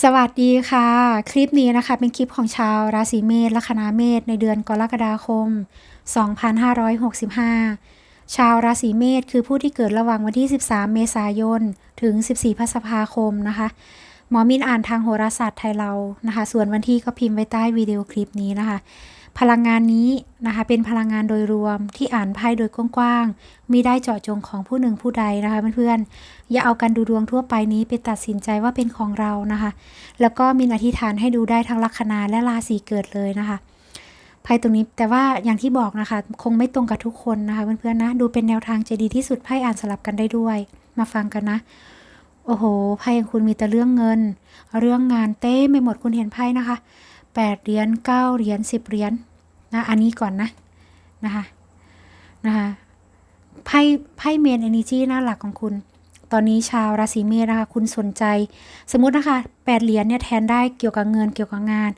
สวัสดีค่ะ คลิปนี้นะคะ เป็นคลิปของชาวราศีเมษลัคนาเมษในเดือนกรกฎาคม 2565 ชาวราศีเมษคือผู้ที่เกิดระหว่างวันที่ 13 เมษายน ถึง 14 พฤษภาคมนะคะ หมอมินอ่านทางโหราศาสตร์ไทยเรานะคะ ส่วนวันที่ก็พิมพ์ไว้ใต้วิดีโอคลิปนี้นะคะ พลังงานนี้นะคะเป็นพลังงานโดยรวมที่อ่านไพ่โดยกว้างๆมีได้เจาะจงของผู้หนึ่งผู้ใดนะคะเพื่อนๆอย่าเอาการดูดวงทั่วไปนี้ไปตัดสินใจว่าเป็นของเรานะคะ แล้วก็มีอธิษฐานให้ดูได้ทั้งลัคนาและราศีเกิดเลยนะคะไพ่ตรงนี้แต่ว่าอย่างที่บอกนะคะ คงไม่ตรงกับทุกคนนะคะเพื่อนๆนะดูเป็นแนวทางจะดีที่สุดไพ่อ่านสลับกันได้ด้วยมาฟังกันนะโอ้โหไพ่ของคุณมีแต่เรื่องเงิน เรื่องงานเต้ไม่หมดคุณเห็นไพ่นะคะ แปดเหรียญเก้าเหรียญสิบเหรียญนะ อันนี้ก่อนนะ นะคะนะคะไพ่ไพ่เมนเอเนจีหน้าหลักของคุณ ตอนนี้ชาวราศีเมษนะคะ คุณสนใจ สมมตินะคะแปดเหรียญเนี่ยแทนได้เกี่ยวกับเงินเกี่ยวกับงาน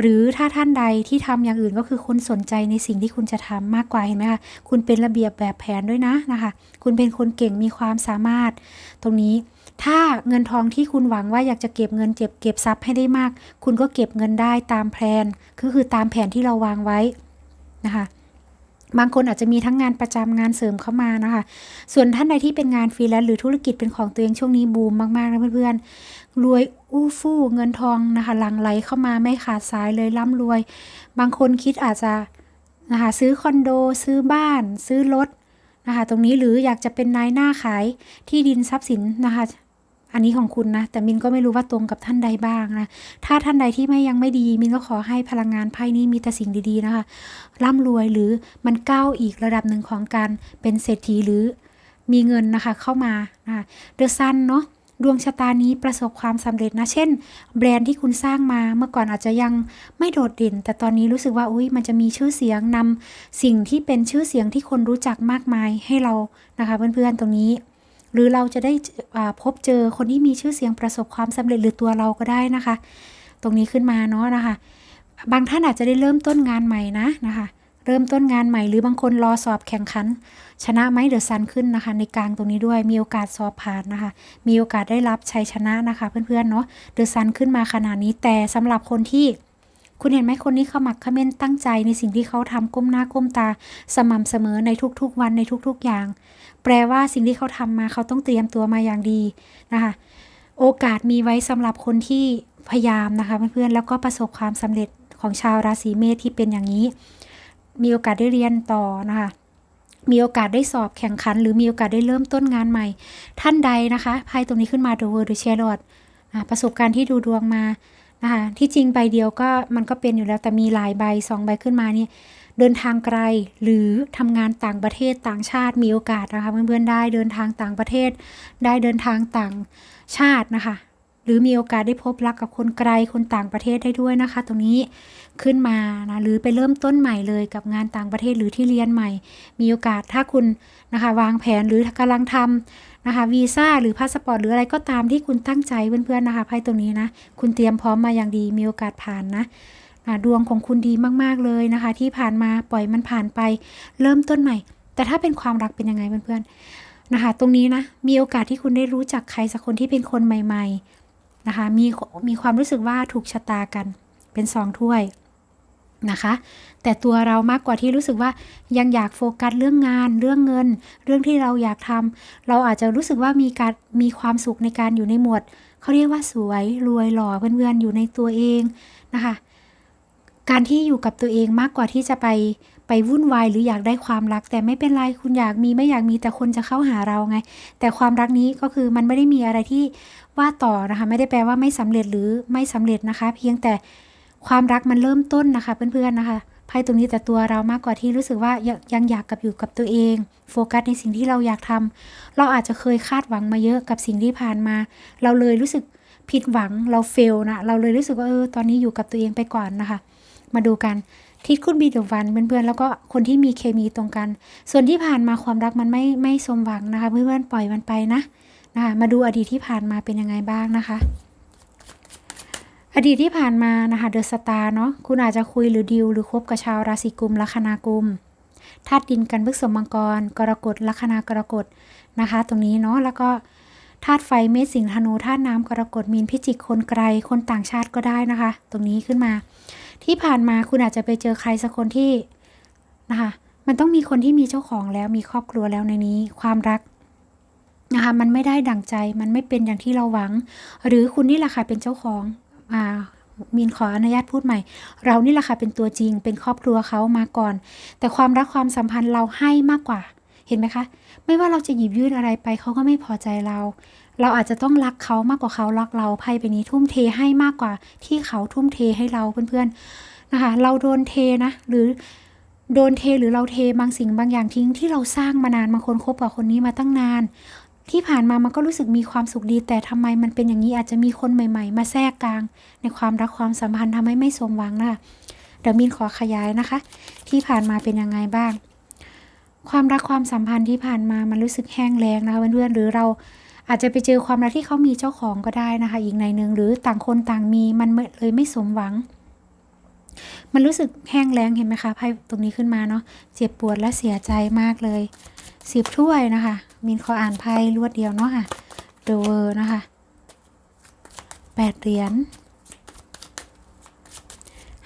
หรือถ้าท่านใดที่ทำอย่างอื่นก็คือคุณสนใจในสิ่งที่คุณจะทำมากกว่าเห็นไหมคะคุณเป็นระเบียบแบบแผนด้วยนะนะคะ คุณเป็นคนเก่งมีความสามารถตรงนี้ ถ้าเงินทองที่คุณหวังว่าอยากจะเก็บเงินเก็บเก็บทรัพย์ให้ได้มาก คุณก็เก็บเงินได้ตามแผนก็คือตามแผนที่เราวางไว้นะคะบางคนอาจจะมีทั้งงานประจำงานเสริมเข้ามานะคะ ส่วนท่านใดที่เป็นงานฟรีแลนซ์หรือธุรกิจเป็นของตัวเองช่วงนี้บูมมากๆนะเพื่อนๆ รวยอู้ฟู่เงินทองนะคะหลั่งไหลเข้ามาไม่ขาดสายเลยร่ำรวย บางคนคิดอาจจะนะคะซื้อคอนโด ซื้อบ้าน ซื้อรถนะคะ ตรงนี้หรืออยากจะเป็นนายหน้าขายที่ดินทรัพย์สินนะคะ อันนี้ของคุณนะ แต่มินก็ไม่รู้ว่าตรงกับท่านใดบ้างนะ ถ้าท่านใดที่ไม่ยังไม่ดี มินก็ขอให้พลังงานไพ่นี้มีแต่สิ่งดีๆนะคะร่ำรวยหรือมันก้าวอีกระดับหนึ่งของการเป็นเศรษฐีหรือมีเงินนะคะเข้ามานะคะเดอะซันเนาะดวงชะตานี้ประสบความสำเร็จนะ เช่น แบรนด์ที่คุณสร้างมาเมื่อก่อนอาจจะยังไม่โดดเด่น แต่ตอนนี้รู้สึกว่าอุ้ยมันจะมีชื่อเสียงนำสิ่งที่เป็นชื่อเสียงที่คนรู้จักมากมายให้เรานะคะเพื่อนๆตรงนี้ หรือเราจะได้พบเจอคนที่มีชื่อเสียงประสบความสำเร็จหรือตัวเราก็ได้นะคะ ตรงนี้ขึ้นมาเนาะนะคะ บางท่านอาจจะได้เริ่มต้นงานใหม่นะนะคะ เริ่มต้นงานใหม่หรือบางคนรอสอบแข่งขัน ชนะไหมเดือะซันขึ้นนะคะ ในกลางตรงนี้ด้วยมีโอกาสสอบผ่านนะคะ มีโอกาสได้รับชัยชนะนะคะ เพื่อนๆเนาะเดือะซันขึ้นมาขนาดนี้แต่สำหรับคนที่ คุณเห็นไหมคนนี้ขมักเขม้นตั้งใจในสิ่งที่เขาทำก้มหน้าก้มตา สม่ำเสมอในทุกๆวันในทุกๆอย่าง แปลว่าสิ่งที่เขาทำมาเขาต้องเตรียมตัวมาอย่างดีนะคะโอกาสมีไว้สำหรับคนที่พยายามนะคะเพื่อนๆแล้วก็ประสบความสำเร็จของชาวราศีเมษที่เป็นอย่างนี้ มีโอกาสได้เรียนต่อนะคะมีโอกาสได้สอบแข่งขัน หรือมีโอกาสได้เริ่มต้นงานใหม่ ท่านใดนะคะไพ่ตรงนี้ขึ้นมา The World The Chariot ประสบการณ์ที่ดูดวงมา นะคะที่จริงใบเดียวก็มันก็เป็นอยู่แล้วแต่มีหลายใบสองใบขึ้นมานี่เดินทางไกลหรือทำงานต่างประเทศต่างชาติมีโอกาสนะคะเพื่อนๆได้เดินทางต่างประเทศ ได้เดินทางต่างชาตินะคะ หรือมีโอกาสได้พบรักกับคนไกลคนต่างประเทศได้ด้วยนะคะ ตรงนี้ขึ้นมานะหรือไปเริ่มต้นใหม่เลยกับงานต่างประเทศหรือที่เรียนใหม่ มีโอกาสถ้าคุณนะคะ วางแผนหรือกำลังทำ นะคะวีซ่าหรือพาสปอร์ตหรืออะไรก็ตามที่คุณตั้งใจเพื่อนๆนะคะไพ่ตรงนี้นะ คุณเตรียมพร้อมมาอย่างดีมีโอกาสผ่านนะดวงของคุณดีมากๆเลยนะคะ ที่ผ่านมาปล่อยมันผ่านไป เริ่มต้นใหม่ แต่ถ้าเป็นความรักเป็นยังไงเพื่อนๆนะคะ ตรงนี้นะมีโอกาสที่คุณได้รู้จักใครสักคนที่เป็นคนใหม่ ๆนะคะมีมีความรู้สึกว่าถูกชะตากันเป็นสองถ้วย นะคะ แต่ตัวเรามากกว่าที่รู้สึกว่ายังอยากโฟกัสเรื่องงาน เรื่องเงิน เรื่องที่เราอยากทำเราอาจจะรู้สึกว่ามีการมีความสุขในการอยู่ในหมวดเขาเรียกว่าสวยรวยหล่อเพื่อนๆอยู่ในตัวเองนะคะ การที่อยู่กับตัวเองมากกว่าที่จะไปไปวุ่นวายหรืออยากได้ความรัก แต่ไม่เป็นไรคุณอยากมีไม่อยากมีแต่คนจะเข้าหาเราไง แต่ความรักนี้ก็คือมันไม่ได้มีอะไรที่ว่าต่อนะคะ ไม่ได้แปลว่าไม่สำเร็จหรือไม่สำเร็จนะคะ เพียงแต่ ความรักมันเริ่มต้นนะคะเพื่อนๆนะคะไพ่ตรงนี้แต่ตัวเรามากกว่าที่รู้สึกว่ายังอยากกับอยู่กับตัวเอง โฟกัสในสิ่งที่เราอยากทำเราอาจจะเคยคาดหวังมาเยอะกับสิ่งที่ผ่านมา เราเลยรู้สึกผิดหวังเราเฟลนะเราเลยรู้สึกว่าเออตอนนี้อยู่กับตัวเองไปก่อนนะคะ มาดูกันทิศคุณบีเดวันเพื่อนๆแล้วก็คนที่มีเคมีตรงกัน ส่วนที่ผ่านมาความรักมันไม่ไม่สมหวังนะคะ เพื่อนๆปล่อยมันไปนะนะคะมาดูอดีตที่ผ่านมาเป็นยังไงบ้างนะคะ อดีตที่ผ่านมานะคะเดอะสตาร์เนาะคุณอาจจะคุยหรือดิวหรือคบกับชาวราศีกุมลัคนากุมธาตุดินกันพฤกษมังกร กรกฎลัคนากรกฎนะคะ ตรงนี้เนาะแล้วก็ธาตุไฟเมษสิงห์ธนูธาตุน้ำกรกฎมีนพิจิกคนไกลคนต่างชาติก็ได้นะคะ ตรงนี้ขึ้นมา ที่ผ่านมาคุณอาจจะไปเจอใครสักคนที่นะคะมันต้องมีคนที่มีเจ้าของแล้วมีครอบครัวแล้วในนี้ความรักนะคะมันไม่ได้ดั่งใจมันไม่เป็นอย่างที่เราหวัง หรือคุณนี่แหละค่ะเป็นเจ้าของ มีนขออนุญาตพูดใหม่ เรานี่แหละค่ะเป็นตัวจริง เป็นครอบครัวเขามาก่อน แต่ความรักความสัมพันธ์เราให้มากกว่า เห็นไหมคะ ไม่ว่าเราจะหยิบยื่นอะไรไปเขาก็ไม่พอใจเรา เราอาจจะต้องรักเขามากกว่าเขารักเราไพ่ไปนี้ทุ่มเทให้มากกว่า ที่เขาทุ่มเทให้เราเพื่อนๆนะคะ เราโดนเทนะ หรือโดนเทหรือเราเทบางสิ่งบางอย่างทิ้งที่เราสร้างมานานบางคนคบกับคนนี้มาตั้งนาน ที่ผ่านมามันก็รู้สึกมีความสุขดี แต่ทำไมมันเป็นอย่างนี้อาจจะมีคนใหม่ ๆ มาแทรกกลาง ในความรักความสัมพันธ์ทำให้ไม่สมหวังนะคะเดี๋ยวมินขอขยายนะคะ ที่ผ่านมาเป็นยังไงบ้าง ความรักความสัมพันธ์ที่ผ่านมามันรู้สึกแห้งแล้งนะคะเพื่อนๆหรือเราอาจจะไปเจอความรักที่เขามีเจ้าของก็ได้นะคะ อีกในหนึ่งหรือต่างคนต่างมีมันเลยไม่สมหวัง มันรู้สึกแห้งแล้งเห็นไหมคะไพ่ตรงนี้ขึ้นมาเนาะเจ็บปวดและเสียใจมากเลย สิบถ้วยนะคะ มินขออ่านไพ่รวดเดียวเนาะค่ะเดเวอร์นะคะแปดเหรียญ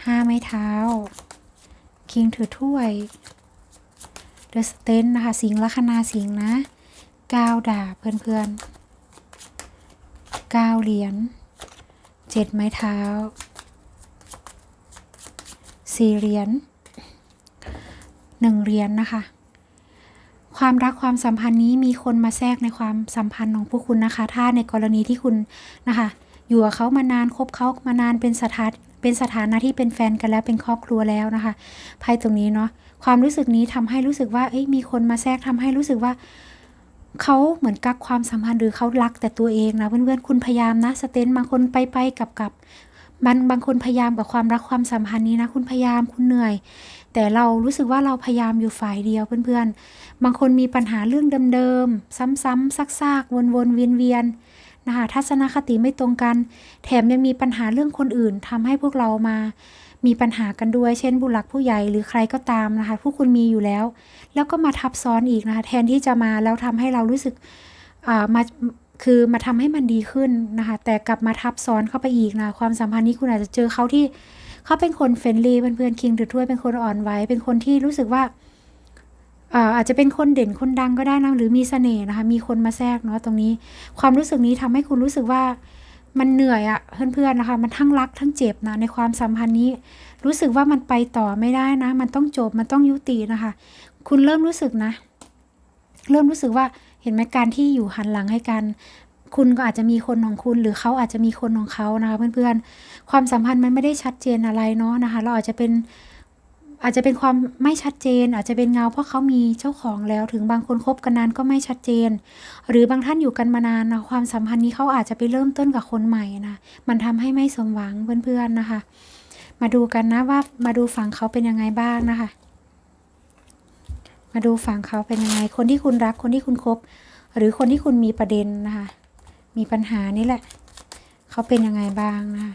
ห้าไม้เท้า คิงถือถ้วย เดอะสเตนนะคะ สิงลัคนาสิงนะเก้าดาบเพื่อนๆเก้าเหรียญเจ็ดไม้เท้าสี่เหรียญหนึ่งเหรียญนะคะ ความรักความสัมพันธ์นี้มีคนมาแทรกในความสัมพันธ์ของพวกคุณนะคะ ถ้าในกรณีที่คุณนะคะ อยู่กับเขามานานคบเขามานานเป็นสถานเป็นสถานะที่เป็นแฟนกันแล้วเป็นครอบครัวแล้วนะคะไพ่ตรงนี้เนาะความรู้สึกนี้ทำให้รู้สึกว่าเอ้ยมีคนมาแทรกทำให้รู้สึกว่าเขาเหมือนกักความสัมพันธ์หรือเขารักแต่ตัวเองนะเพื่อนๆคุณพยายามนะสเตนบางคนไปไปกลับกับบางบางคนพยายามกับความรักความสัมพันธ์นี้นะ คุณพยายามคุณเหนื่อย แต่เรารู้สึกว่าเราพยายามอยู่ฝ่ายเดียวเพื่อนๆ บางคนมีปัญหาเรื่องเดิมๆ ซ้ำๆซากๆ วนๆ เวียนๆ นะคะ ทัศนคติไม่ตรงกัน แถมยังมีปัญหาเรื่องคนอื่นทำให้พวกเรามา มีปัญหากันด้วย เช่นผู้หลักผู้ใหญ่หรือใครก็ตามนะคะ ผู้คุณมีอยู่แล้ว แล้วก็มาทับซ้อนอีกนะคะ แทนที่จะมาแล้วทำให้เรารู้สึกอ่ามาคือมาทำให้มันดีขึ้นนะคะ แต่กลับมาทับซ้อนเข้าไปอีกนะ ความสัมพันธ์นี้คุณอาจจะเจอเขาที่ เขาเป็นคนเฟรนลี่เพื่อนๆคิงถือถ้วยเป็นคนอ่อนไหวเป็นคนที่รู้สึกว่าอาจจะเป็นคนเด่นคนดังก็ได้นะหรือมีเสน่ห์นะคะมีคนมาแทรกเนาะตรงนี้ ความรู้สึกนี้ทำให้คุณรู้สึกว่ามันเหนื่อยอะเพื่อนๆนะคะ มันทั้งรักทั้งเจ็บนะในความสัมพันธ์นี้ รู้สึกว่ามันไปต่อไม่ได้นะ มันต้องจบมันต้องยุตินะคะ คุณเริ่มรู้สึกนะ เริ่มรู้สึกว่าเห็นไหมการที่อยู่หันหลังให้กัน คุณก็อาจจะมีคนของคุณ หรือเขาอาจจะมีคนของเขานะคะเพื่อนๆ ความสัมพันธ์มันไม่ได้ชัดเจนอะไรเนาะนะคะ เราอาจจะเป็นอาจจะเป็นความไม่ชัดเจน อาจจะเป็นเงาเพราะเขามีเจ้าของแล้วถึงบางคนคบกันนานก็ไม่ชัดเจน หรือบางท่านอยู่กันมานานนะความสัมพันธ์นี้เขาอาจจะไปเริ่มต้นกับคนใหม่นะมันทำให้ไม่สมหวังเพื่อนๆนะคะ มาดูกันนะว่ามาดูฝั่งเขาเป็นยังไงบ้างนะคะ มาดูฝั่งเขาเป็นยังไง คนที่คุณรักคนที่คุณคบ หรือคนที่คุณมีประเด็นนะคะ มีปัญหานี่แหละ เขาเป็นยังไงบ้างนะคะ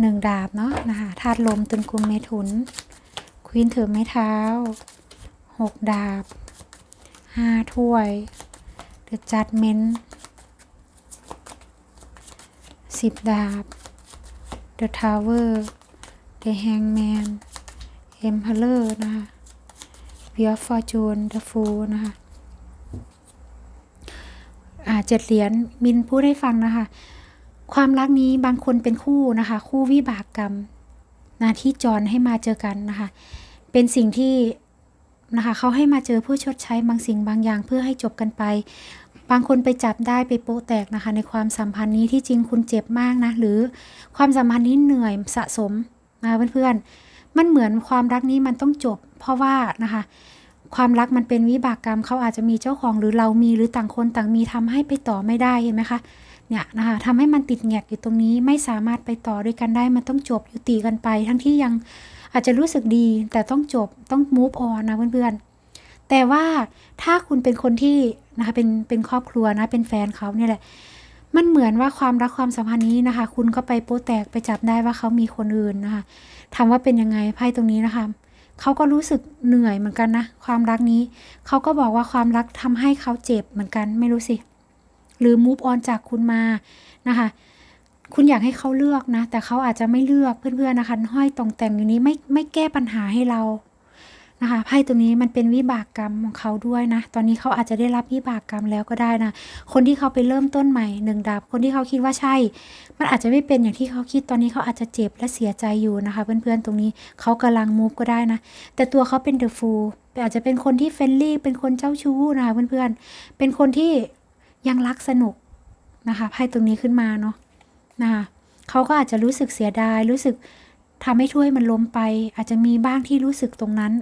หนึ่งดาบเนาะนะคะธาตุลมตุนกุมเมถุน ควีนถือไม้เท้าหกดาบห้าถ้วยเดอะจัดเมนสิบดาบเดอะทาวเวอร์เดอะแฮงแมนเอ็มพลเลอร์นะคะ w ีย f ฟอร์จูนเดอะฟูนะคะ เจ็ดเหรียญมินพูดให้ฟังนะคะ ความรักนี้บางคนเป็นคู่นะคะ คู่วิบากกรรมนะที่จรให้มาเจอกันนะคะ เป็นสิ่งที่นะคะเขาให้มาเจอเพื่อชดใช้บางสิ่งบางอย่างเพื่อให้จบกันไป บางคนไปจับได้ไปโปะแตกนะคะ ในความสัมพันธ์นี้ที่จริงคุณเจ็บมากนะ หรือความสัมพันธ์นี้เหนื่อยสะสมนะเพื่อนๆมันเหมือนความรักนี้มันต้องจบ เพราะว่านะคะ ความรักมันเป็นวิบากกรรมเขาอาจจะมีเจ้าของหรือเรามีหรือต่างคนต่างมีทำให้ไปต่อไม่ได้เห็นไหมคะเนี่ยนะคะทำให้มันติดแงกอยู่ตรงนี้ไม่สามารถไปต่อด้วยกันได้มันต้องจบยุติกันไป ทั้งที่ยังอาจจะรู้สึกดีแต่ต้องจบต้อง move on นะเพื่อนๆ แต่ว่าถ้าคุณเป็นคนที่นะคะเป็นเป็นครอบครัวนะเป็นแฟนเขาเนี่ยแหละ มันเหมือนว่าความรักความสัมพันธ์นี้นะคะ คุณก็ไปโป๊แตกไปจับได้ว่าเขามีคนอื่นนะคะถามว่าเป็นยังไงไพ่ตรงนี้นะคะ เขาก็รู้สึกเหนื่อยเหมือนกันนะ ความรักนี้ เขาก็บอกว่าความรักทำให้เขาเจ็บเหมือนกันไม่รู้สิ หรือมูฟออนจากคุณมานะคะ คุณอยากให้เขาเลือกนะ แต่เขาอาจจะไม่เลือกเพื่อนๆนะคะห้อยตรงแต่งอยู่นี้ไม่ไม่แก้ปัญหาให้เรา นะคะไพ่ตัวนี้มันเป็นวิบากกรรมของเขาด้วยนะ ตอนนี้เขาอาจจะได้รับวิบากกรรมแล้วก็ได้นะ คนที่เขาไปเริ่มต้นใหม่หนึ่งดาบ คนที่เขาคิดว่าใช่ มันอาจจะไม่เป็นอย่างที่เขาคิด ตอนนี้เขาอาจจะเจ็บและเสียใจอยู่นะคะ เพื่อนๆ ตรงนี้เขากำลังมูฟก็ได้นะ แต่ตัวเขาเป็นเดอะฟูลอาจจะเป็นคนที่เฟรนลี่ เป็นคนเจ้าชู้นะคะเพื่อนๆ เป็นคนที่ยังรักสนุกนะคะไพ่ตรงนี้ขึ้นมาเนาะนะคะเขาก็อาจจะรู้สึกเสียดาย รู้สึกทำให้ถ้วยมันล้มไป อาจจะมีบ้างที่รู้สึกตรงนั้น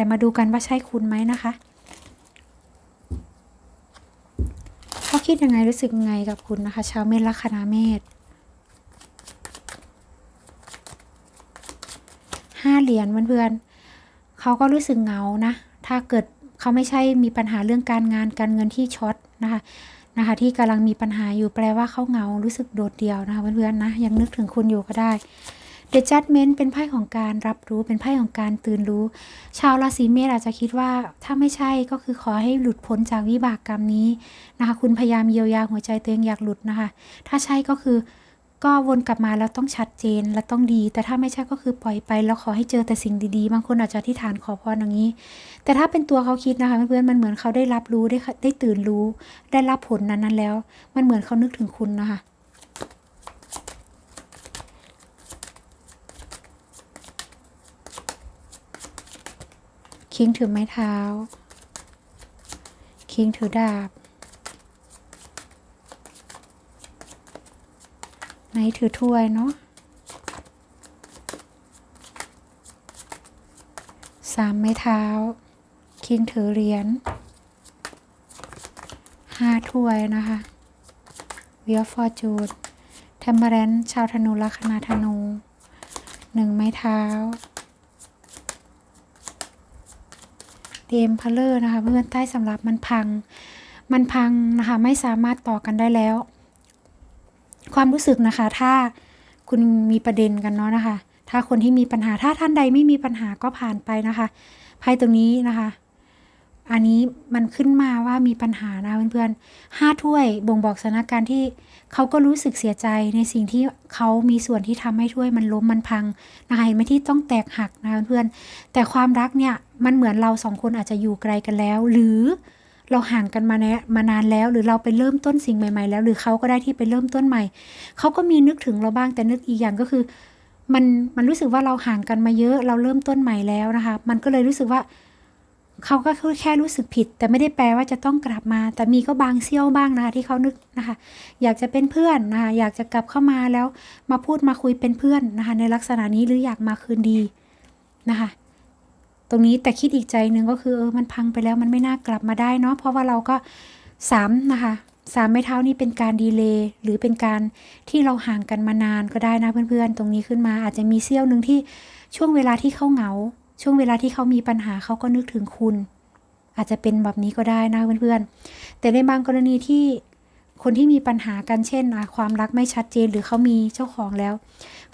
แต่มาดูกันว่าใช่คุณไหมนะคะเขาคิดยังไงรู้สึกยังไงกับคุณนะคะ ชาวเมษลัคนาเมษห้าเหรียญเพื่อนๆเขาก็รู้สึกเหงานะ ถ้าเกิดเขาไม่ใช่มีปัญหาเรื่องการงานการเงินที่ช็อตนะคะนะคะที่กำลังมีปัญหาอยู่แปลว่าเขาเหงารู้สึกโดดเดี่ยวนะคะเพื่อนๆนะยังนึกถึงคุณอยู่ก็ได้ The Judgment เป็นไพ่ของการรับรู้เป็นไพ่ของการตื่นรู้ ชาวราศีเมษอาจจะคิดว่าถ้าไม่ใช่ก็คือขอให้หลุดพ้นจากวิบากกรรมนี้นะคะ คุณพยายามเยียวยาหัวใจตัวเองอยากหลุดนะคะ ถ้าใช่ก็คือก็วนกลับมาแล้วต้องชัดเจนและต้องดี แต่ถ้าไม่ใช่ก็คือปล่อยไปแล้วขอให้เจอแต่สิ่งดีๆ บางคนอาจจะที่ฐานขอพรอย่างนี้ แต่ถ้าเป็นตัวเขาคิดนะคะเพื่อนๆมันเหมือนเขาได้รับรู้ได้ได้ตื่นรู้ ได้รับผลนั้นๆแล้ว มันเหมือนเขานึกถึงคุณนะคะ คิงถือไม้เท้า คิงถือดาบ ไนถือถ้วยเนาะสามไม้เท้า คิงถือเหรียญห้าถ้วยนะคะเวียฟอร์จูดเทมเบรนชาวธนูลัคนาธนูหนึ่งไม้เท้า เดมพลเลอร์นะคะเพื่อนใต้สำหรับมันพัง มันพังนะคะไม่สามารถต่อกันได้แล้ว ความรู้สึกนะคะ ถ้าคุณมีประเด็นกันเนาะนะคะ ถ้าคนที่มีปัญหาถ้าท่านใดไม่มีปัญหาก็ผ่านไปนะคะไพ่ตรงนี้นะคะ อันนี้มันขึ้นมาว่ามีปัญหานะเพื่อนๆห้าถ้วยบ่งบอกสถานการณ์ที่เขาก็รู้สึกเสียใจในสิ่งที่เขามีส่วนที่ทำให้ถ้วยมันล้มมันพังนะคะเห็นไหมที่ต้องแตกหักนะเพื่อนๆแต่ความรักเนี่ยมันเหมือนเราสองคนอาจจะอยู่ไกลกันแล้ว หรือเราห่างกันมาแนมานานแล้ว หรือเราไปเริ่มต้นสิ่งใหม่ ๆ แล้ว หรือเขาก็ได้ที่ไปเริ่มต้นใหม่เขาก็มีนึกถึงเราบ้างแต่นึกอีกอย่างก็คือ มันมันรู้สึกว่าเราห่างกันมาเยอะ เราเริ่มต้นใหม่แล้วนะคะ มันก็เลยรู้สึกว่า เขาก็แค่รู้สึกผิด แต่ไม่ได้แปลว่าจะต้องกลับมา แต่มีก็บางเสี้ยวบ้างนะคะที่เขานึกนะคะ อยากจะเป็นเพื่อนนะคะอยากจะกลับเข้ามาแล้วมาพูดมาคุยเป็นเพื่อนนะคะ ในลักษณะนี้หรืออยากมาคืนดีนะคะ ตรงนี้แต่คิดอีกใจหนึ่งก็คือเออมันพังไปแล้วมันไม่น่ากลับมาได้เนาะเพราะว่าเราก็สามนะคะสามไม้เท้านี้เป็นการดีเลย์หรือเป็นการที่เราห่างกันมานานก็ได้นะเพื่อนๆ ตรงนี้ขึ้นมาอาจจะมีเสี้ยวหนึ่งที่ช่วงเวลาที่เขาเหงา ช่วงเวลาที่เขามีปัญหาเขาก็นึกถึงคุณ อาจจะเป็นแบบนี้ก็ได้นะเพื่อนๆ แต่ในบางกรณีที่คนที่มีปัญหากันเช่นความรักไม่ชัดเจนหรือเขามีเจ้าของแล้ว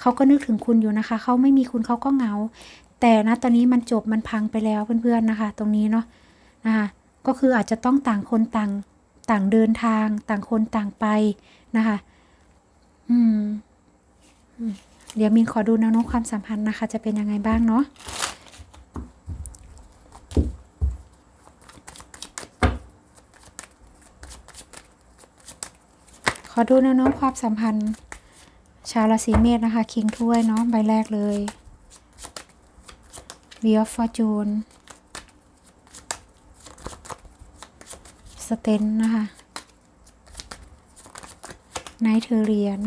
เขาก็นึกถึงคุณอยู่นะคะ เขาไม่มีคุณเขาก็เหงา แต่นะตอนนี้มันจบมันพังไปแล้วเพื่อนๆนะคะ ตรงนี้เนาะนะคะก็คืออาจจะต้องต่างคนต่างต่างเดินทาง ต่างคนต่างไปนะคะ อืม เดี๋ยวมินขอดูแนวโน้มความสัมพันธ์นะคะ จะเป็นยังไงบ้างเนาะ อดูแนวโน้มความสัมพันธ์ ชาวราศีเมษนะคะ คิงถ้วยเนาะใบแรกเลย w h e e l of Fortune สเตนนะคะไนท์เธอเรียญ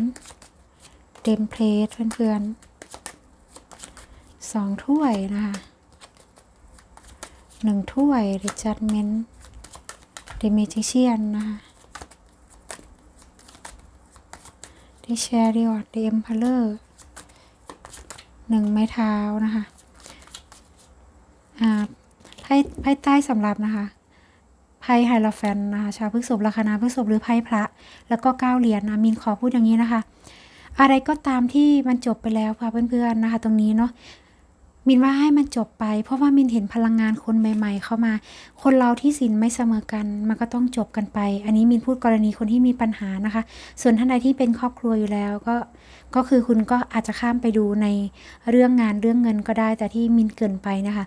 เต็มเพลทเพื่อนๆสองถ้วยนะคะหนึ่งถ้วย The Judgment The Magician นะคะ The Chariot The Emperor หนึ่งไม้เท้านะคะไพ่ไพ่ใต้สำหรับนะคะไพ่ไฮโลแฟนนะคะชาวพฤษบลัคนาพฤษบหรือไพ่พระ แล้วก็เก้าเหรียญนะมินขอพูดอย่างนี้นะคะ อะไรก็ตามที่มันจบไปแล้วค่ะเพื่อนๆนะคะ ตรงนี้เนาะ มินว่าให้มันจบไป เพราะว่ามินเห็นพลังงานคนใหม่ ๆ เข้ามา คนเราที่สินไม่เสมอกัน มันก็ต้องจบกันไป อันนี้มินพูดกรณีคนที่มีปัญหานะคะ ส่วนท่านใดที่เป็นครอบครัวอยู่แล้วก็ก็คือคุณก็อาจจะข้ามไปดูในเรื่องงานเรื่องเงินก็ได้ แต่ที่มินเกินไปนะคะ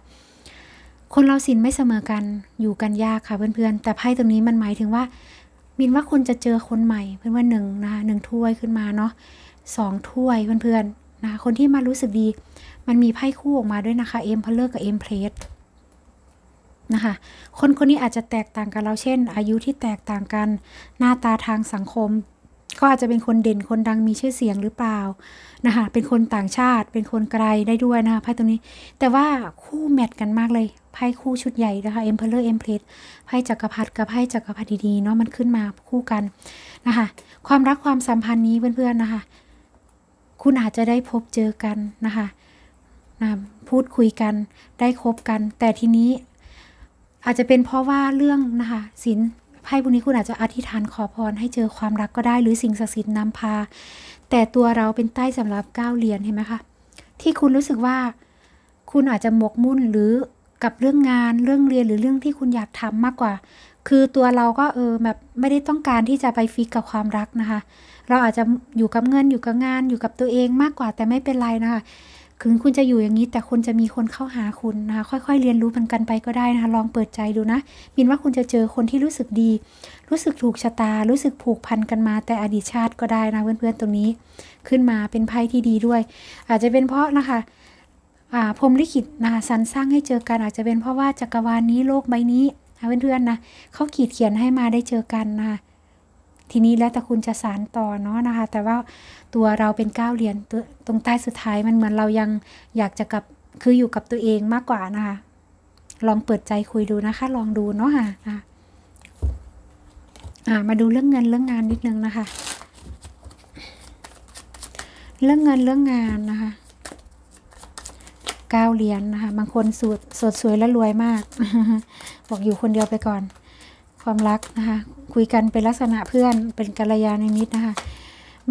คนเราสินไม่เสมอกันอยู่กันยากค่ะเพื่อนๆแต่ไพ่ตรงนี้มันหมายถึงว่า มินว่าคุณจะเจอคนใหม่ เพื่อนว่าหนึ่งนะคะหนึ่งถ้วยขึ้นมาเนาะสองถ้วยเพื่อนๆนะคะคนที่มารู้สึกดี มันมีไพ่คู่ออกมาด้วยนะคะเอ็มพลเลอร์กับเอ็มเพลสนะคะคนคนนี้อาจจะแตกต่างกันเราเช่น อายุที่แตกต่างกันหน้าตาทางสังคมก็อาจจะเป็นคนเด่นคนดังมีชื่อเสียงหรือเปล่านะคะเป็นคนต่างชาติเป็นคนไกลได้ด้วยนะคะไพ่ตรงนี้ แต่ว่าคู่แมทกันมากเลยไพ่คู่ชุดใหญ่นะคะ Emperor Empress ไพ่จักรพรรดิกับไพ่จักรพรรดิดีเนาะมันขึ้นมาคู่กันนะคะความรักความสัมพันธ์นี้เพื่อนๆนะคะ คุณอาจจะได้พบเจอกันนะคะ พูดคุยกันได้คบกัน แต่ทีนี้อาจจะเป็นเพราะว่าเรื่องนะคะศีลไพ่พวกนี้คุณอาจจะอธิษฐานขอพรให้เจอความรักก็ได้ หรือสิ่งศักดิ์สิทธิ์นำพา แต่ตัวเราเป็นใต้สำหรับก้าวเหรียญเห็นไหมคะที่คุณรู้สึกว่าคุณอาจจะหมกมุ่นหรือกับเรื่องงานเรื่องเรียนหรือเรื่องที่คุณอยากทำมากกว่า คือตัวเราก็เออแบบไม่ได้ต้องการที่จะไปฟิกกับความรักนะคะ เราอาจจะอยู่กับเงินอยู่กับงานอยู่กับตัวเองมากกว่าแต่ไม่เป็นไรนะคะ ถึงคุณจะอยู่อย่างนี้ แต่คุณจะมีคนเข้าหาคุณนะคะค่อย ๆ เรียนรู้มันกันไปก็ได้นะคะลองเปิดใจดูนะมินว่าคุณจะเจอคนที่รู้สึกดี รู้สึกถูกชะตา รู้สึกผูกพันกันมา แต่อดีตชาติก็ได้นะเพื่อนๆตรงนี้ ขึ้นมาเป็นไพ่ที่ดีด้วย อาจจะเป็นเพราะนะคะอ่าพรมลิขิตนะคะสรรสร้างให้เจอกันอาจจะเป็นเพราะว่าจักรวาลนี้โลกใบนี้นะเพื่อนๆนะเขาขีดเขียนให้มาได้เจอกันนะคะ ทีนี้แล้วแต่คุณจะสารต่อเนาะนะคะ แต่ว่าตัวเราเป็นก้าวเหรียญตัวตรงใต้สุดท้ายมันเหมือนเรายังอยากจะกับคืออยู่กับตัวเองมากกว่านะคะ ลองเปิดใจคุยดูนะคะ ลองดูเนาะค่ะอ่ามาดูเรื่องเงินเรื่องงานนิดนึงนะคะ เรื่องเงินเรื่องงานนะคะก้าเหรียญนะคะ บางคนสดสดสวยและรวยมาก บอกอยู่คนเดียวไปก่อน ความรักนะคะ คุยกันเป็นลักษณะเพื่อนเป็นกัลยาณมิตรนะคะ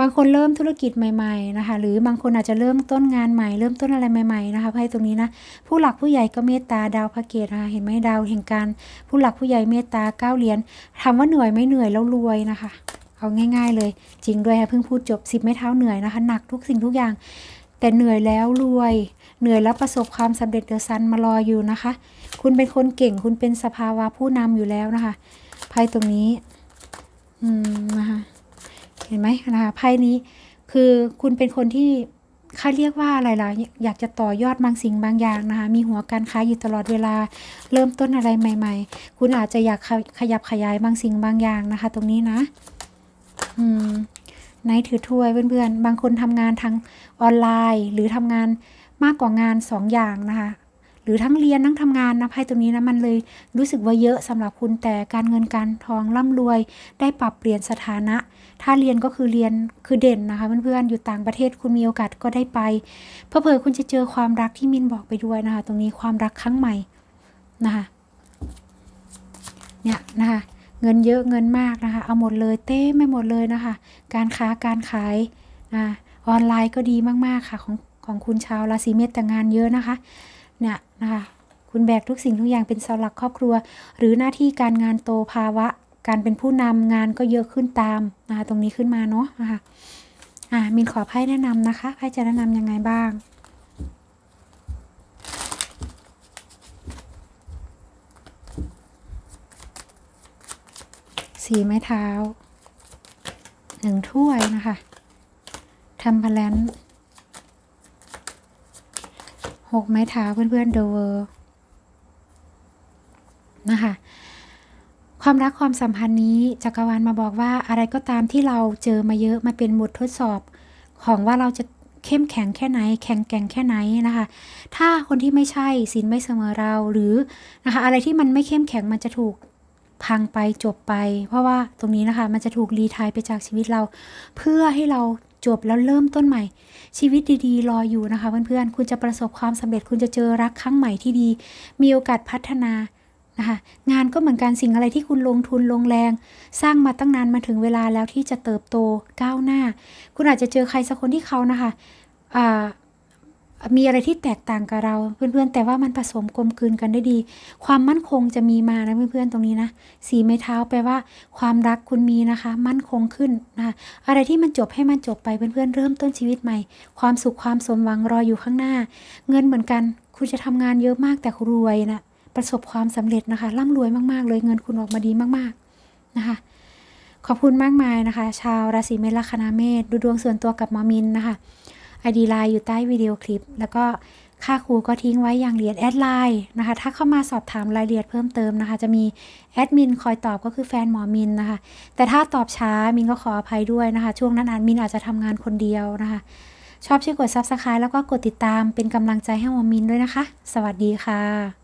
บางคนเริ่มธุรกิจใหม่ ๆนะคะ หรือบางคนอาจจะเริ่มต้นงานใหม่ เริ่มต้นอะไรใหม่ ๆ นะคะไพ่ตรงนี้นะผู้หลักผู้ใหญ่ก็เมตตาดาวพระเกตนะคะเห็นไหมดาวแห่งการ ผู้หลักผู้ใหญ่เมตตาเก้าเหรียญถามว่าเหนื่อยไม่เหนื่อยแล้วรวยนะคะเอาง่าย ๆ เลย จริงด้วยค่ะเพิ่งพูดจบสิบไม่เท้าเหนื่อยนะคะหนักทุกสิ่งทุกอย่าง แต่เหนื่อยแล้วรวยเหนื่อยแล้วประสบความสำเร็จเดอะซันมารออยู่นะคะ คุณเป็นคนเก่ง คุณเป็นสภาวะผู้นำอยู่แล้วนะคะ ไพ่ตรงนี้ อืมนะคะ เห็นไหมนะคะไพ่นี้ คือคุณเป็นคนที่เขาเรียกว่าอะไรล่ะ อยากจะต่อยอดบางสิ่งบางอย่างนะคะ มีหัวการค้าอยู่ตลอดเวลา เริ่มต้นอะไรใหม่ ๆ คุณอาจจะอยากขยับขยายบางสิ่งบางอย่างนะคะ ตรงนี้นะ อืมไนท์ถือถ้วยเพื่อนๆ บางคนทำงานทางออนไลน์ หรือทำงานมากกว่างานสองอย่างนะคะ หรือทั้งเรียนทั้งทำงานนะไพ่ตรงนี้นะมันเลยรู้สึกว่าเยอะสำหรับคุณแต่การเงินการทองร่ำรวย ได้ปรับเปลี่ยนสถานะ ถ้าเรียนก็คือเรียนคือเด่นนะคะเพื่อนๆอยู่ต่างประเทศคุณมีโอกาสก็ได้ไปเพอเพอคุณจะเจอความรักที่มินบอกไปด้วยนะคะ ตรงนี้ความรักครั้งใหม่นะคะเนี่ยนะคะเงินเยอะเงินมากนะคะ เอาหมดเลยเต้ไม่หมดเลยนะคะ การค้าการขายอออนไลน์ก็ดีมากๆค่ะของของคุณชาวราศีเมษแต่งานเยอะนะคะ เนี่ยนะคะคุณแบกทุกสิ่งทุกอย่างเป็นเสาหลักครอบครัว หรือหน้าที่การงานโตภาวะ การเป็นผู้นำงานก็เยอะขึ้นตามนะคะตรงนี้ขึ้นมาเนาะนะคะอ่ามินขอไพ่แนะนำนะคะไพ่จะแนะนำยังไงบ้างสีไม้เท้าหนึ่งถ้วยนะคะทำพลัน หกไม้เท้าเพื่อนๆเดเวอร์นะคะความรักความสัมพันธ์นี้จักรวาลมาบอกว่าอะไรก็ตามที่เราเจอมาเยอะมาเป็นบททดสอบ ของว่าเราจะเข้มแข็งแค่ไหน แข็งแกร่งแค่ไหนนะคะ ถ้าคนที่ไม่ใช่ศีลไม่เสมอเราหรือนะคะอะไรที่มันไม่เข้มแข็งมันจะถูกพังไปจบไป เพราะว่าตรงนี้นะคะมันจะถูกรีไทายไปจากชีวิตเรา เพื่อให้เรา จบแล้วเริ่มต้นใหม่ ชีวิตดีๆ รออยู่นะคะเพื่อนๆคุณจะประสบความสำเร็จคุณจะเจอรักครั้งใหม่ที่ดี มีโอกาสพัฒนานะคะงานก็เหมือนกันสิ่งอะไรที่คุณลงทุนลงแรง สร้างมาตั้งนานมาถึงเวลาแล้วที่จะเติบโตก้าวหน้า คุณอาจจะเจอใครสักคนที่เขานะคะอ่า มีอะไรที่แตกต่างกับเราเพื่อนๆ แต่ว่ามันผสมกลมกลืนกันได้ดี ความมั่นคงจะมีมานะเพื่อนๆตรงนี้นะสีไม้เท้าแปลว่า ความรักคุณมีนะคะ มั่นคงขึ้นนะคะอะไรที่มันจบให้มันจบไปเพื่อนๆเริ่มต้นชีวิตใหม่ ความสุขความสมหวังรออยู่ข้างหน้า เงินเหมือนกัน คุณจะทำงานเยอะมากแต่คุณรวยนะประสบความสำเร็จนะคะร่ำรวยมากๆ เลยเงินคุณออกมาดีมากๆนะคะ ขอบคุณมากมายนะคะ ชาวราศีเมษลัคนาเมษดูดวงส่วนตัวกับหมอมินนะคะ ไอดีไลน์อยู่ใต้วิดีโอคลิป แล้วก็ค่าครูก็ทิ้งไว้อย่างละเอียดแอดไลน์นะคะถ้าเข้ามาสอบถามรายละเอียดเพิ่มเติมนะคะ จะมีแอดมินคอยตอบก็คือแฟนหมอมินนะคะ แต่ถ้าตอบช้ามินก็ขออภัยด้วยนะคะ ช่วงนั้นอานมินอาจจะทำงานคนเดียวนะคะ ชอบช่วยกด Subscribe แล้วก็กดติดตามเป็นกำลังใจให้หมอมินด้วยนะคะ สวัสดีค่ะ